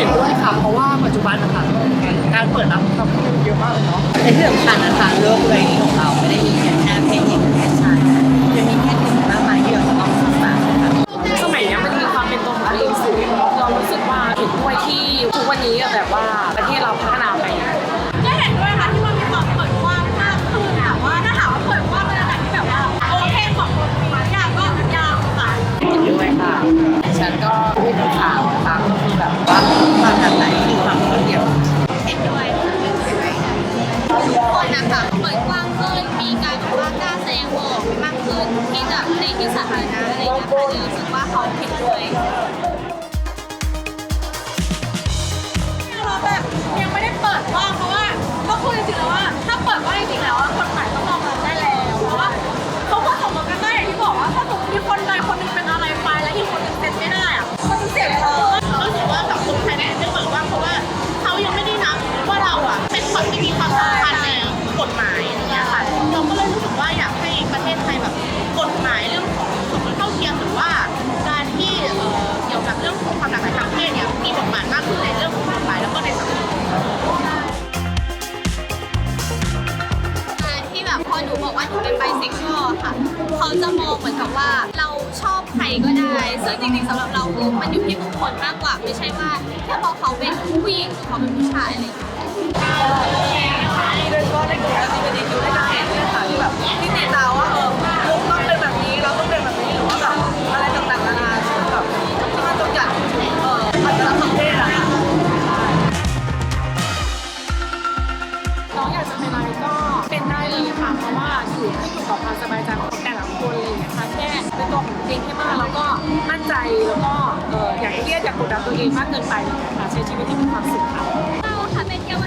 เห็นด้วยค่ะ เพราะว่าปัจจุบันนะคะการเปิดรับทำให้เยอะมากเลยเนาะแต่ที่สำคัญนะคะเลกใบนี้ของเลย ในที่สาธารณะอะไรอางเงี้ยค่ะเลยรู้สึกว่าเขาเห็นด้วย เทียมหรือว่าการที่เกี่ยวกับเรื่องของความหลากหลายทางเพศเนี่ยมีบทบาทมากขึ้นในเรื่องของกฎหมายแล้วก็ในสังคมที่แบบพอหนูบอกว่าหนูเป็นไบเซ็กชวลค่ะ เขาจะมองเหมือนกับว่าเราชอบใครก็ได้ ซึ่งจริงๆสำหรับเราคือมันอยู่ที่บุคคลมากกว่า ไม่ใช่ว่าแค่เพราะเขาเป็นผู้หญิงหรือเขาเป็นผู้ชายอะไรอย่างเงี้ย ว่าอยู่ขึ้นอยู่กับความสบายใจของแต่ละคนเลยนะคะแค่เป็นตัวของตัวเองให้มากแล้วก็มั่นใจแล้วก็เอออย่าเครียดอย่ากดดันตัวเองมากเกินไปเลยนะคะใช้ชีวิตให้มีความสุขค่ะเราค่ะเป็นเยว